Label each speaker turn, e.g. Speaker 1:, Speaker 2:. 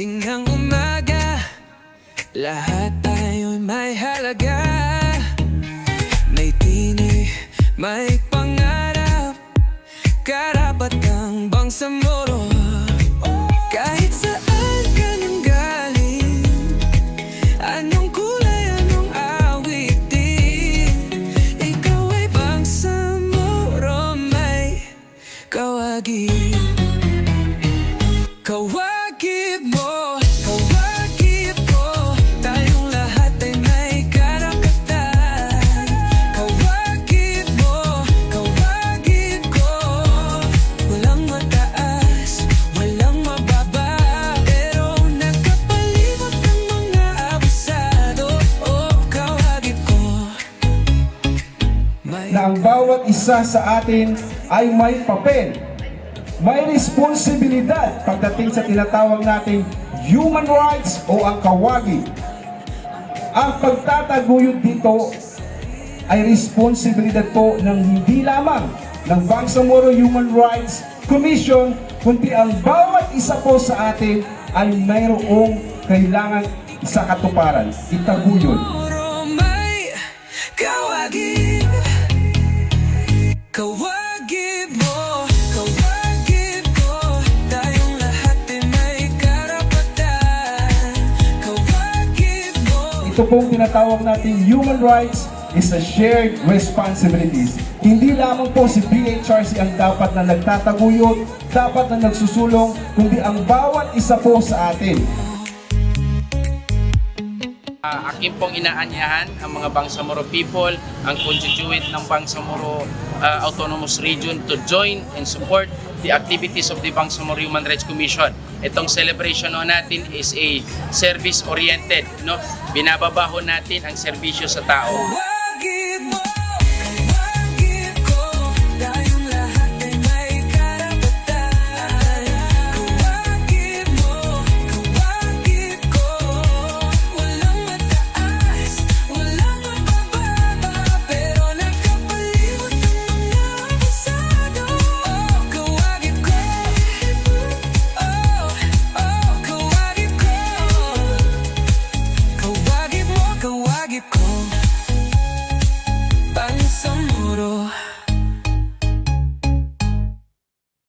Speaker 1: gising ng umaga Lahat tayo'y may halaga. May tinig, may pangarap Karapat ng bangsamoro Kahit kawagi Kawagi mo, kawagi mo Tayong lahat ay may karapatan. Kawagi mo, kawagi ko Walang mataas, walang mababa Pero nagkapalimot ng mga abusado. Oh, kawagi ko. May
Speaker 2: na ang bawat isa sa atin ay may papel, may responsibilidad pagdating sa tinatawag nating human rights o ang kawagi. Ang pagtataguyod dito ay responsibilidad po ng hindi lamang ng Bangsamoro Human Rights Commission, kundi ang bawat isa po sa atin ay mayroong kailangan sa katuparan, itaguyod. Ito pong tinatawag nating human rights is a shared responsibilities. Hindi lamang po si BHRC ang dapat na nagtataguyod, dapat na nagsusulong, kundi ang bawat isa po sa atin.
Speaker 3: Uh, akin pong inaanyahan ang mga Bangsamoro people, ang constituent ng Bangsamoro uh, Autonomous Region to join and support the activities of the Bangsamoro Human Rights Commission. Itong celebration natin is a service-oriented. No? Binababaho natin ang serbisyo sa tao.